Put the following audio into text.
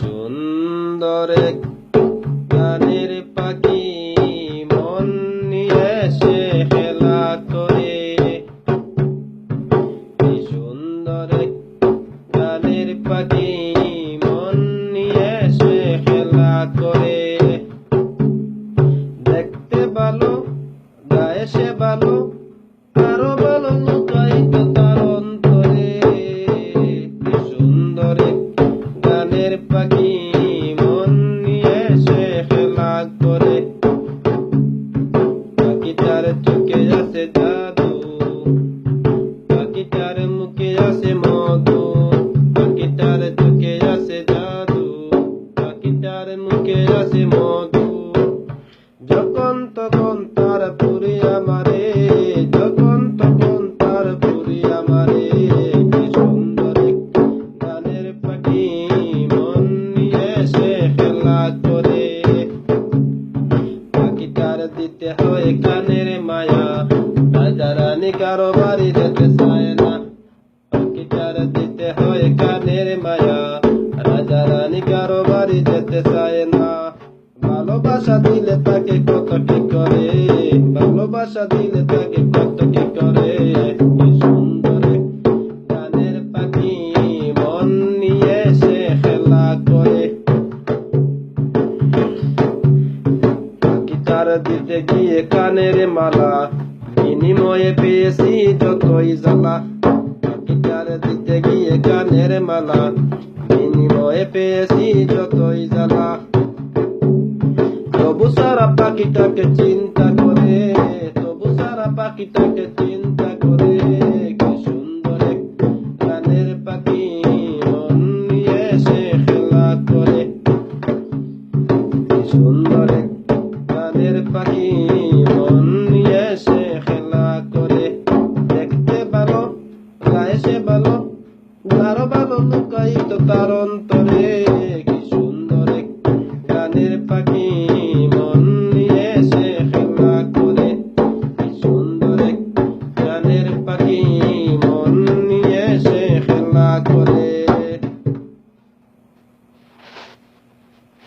সুন্দর গানের পাখি মন নিয়ে সে খেলা করে। সুন্দর গানের পাখি মন নিয়ে সে খেলা করে। দেখতে ভালো, গায়ে সে ভালো, আরও الشيخ العسكري tú que ya se dado Aquí te haremos que ya se modo Aquí te haré tú que ya se dado Aquí te haremos que ya se modo দিতে এখানের মায়া। রাজা রানী কারও বাড়ি যেতে চায় না। পাখিটার দিতে হয় কানের মায়া। রাজা রানী কারও বাড়ি যেতে চায় না। ভালোবাসা দিলে তাকে কত কি করে? ভালোবাসা দিলে তাকে কত কি করে? গিটার দিতে গিয়ে কানের মালা। বিনিময়ে পেয়েছি যতই জ্বালা। গিটার দিতে গিয়ে কানের মালা। বিনিময়ে পেয়েছি যতই জ্বালা। তবু সারা পাখিটাকে চিন্তা করে, তবু সারা পাখিটাকে চিন্তা করে, কি সুন্দর এক গানের পাখি মন নিয়ে সে খেলা করে। কি সুন্দর পাখি মন নিয়ে খেলা করে। দেখতে ভালো, গায়ে ভালো তারও ভালো লুকায়িত তার অন্তরে। মন নিয়ে সে খেলা করে। কি সুন্দর এক পাখি মন নিয়ে সে খেলা করে।